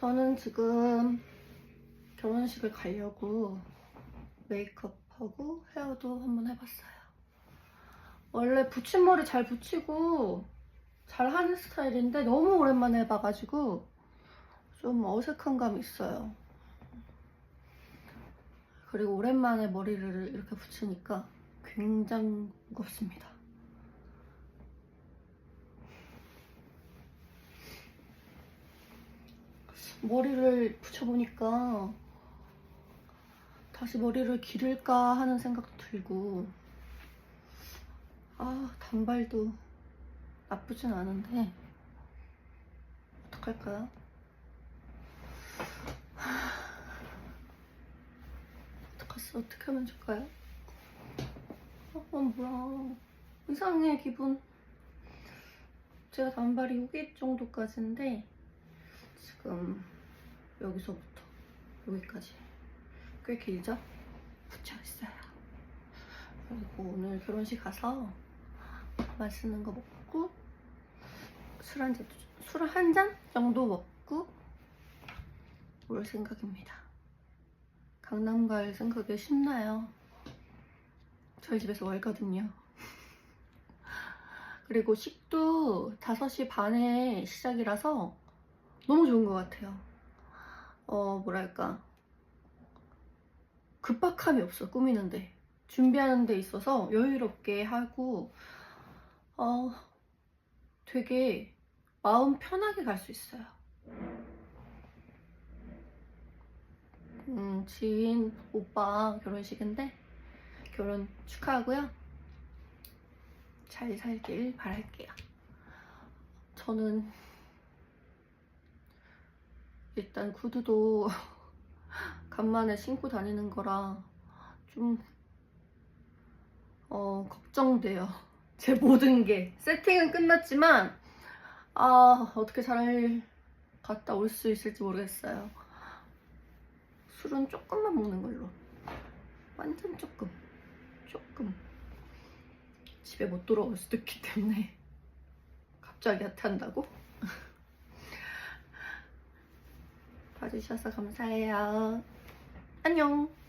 저는 지금 결혼식을 가려고 메이크업하고 헤어도 한번 해봤어요. 원래 붙임머리 잘 붙이고 잘 하는 스타일인데 너무 오랜만에 해봐가지고 좀 어색한 감이 있어요. 그리고 오랜만에 머리를 이렇게 붙이니까 굉장히 무겁습니다. 머리를 붙여보니까 다시 머리를 기를까 하는 생각도 들고 아 단발도 나쁘진 않은데 어떡할까요? 하, 어떡하지? 어떻게 하면 좋을까요? 어 뭐야 이상해 기분 제가 단발이 여기 정도까지인데 지금 여기서부터 여기까지 꽤 길죠? 붙여있어요. 그리고 오늘 결혼식 가서 맛있는 거 먹고 술 한 잔, 술 한 잔 정도 먹고 올 생각입니다. 강남 갈 생각에 신나요. 저희 집에서 멀거든요. 그리고 식도 5시 반에 시작이라서 너무 좋은 것 같아요. 어, 뭐랄까. 급박함이 없어, 꾸미는데. 준비하는 데 있어서 여유롭게 하고, 어, 되게 마음 편하게 갈 수 있어요. 음, 지인 오빠 결혼식인데, 결혼 축하하고요. 잘 살길 바랄게요. 저는 일단 구두도 간만에 신고 다니는 거라 좀 어, 걱정돼요. 제 모든 게 세팅은 끝났지만 아 어떻게 잘 갔다 올 수 있을지 모르겠어요. 술은 조금만 먹는 걸로 완전 조금 조금 집에 못 돌아올 수도 있기 때문에 갑자기 핫한다고? 봐주셔서 감사해요. 안녕.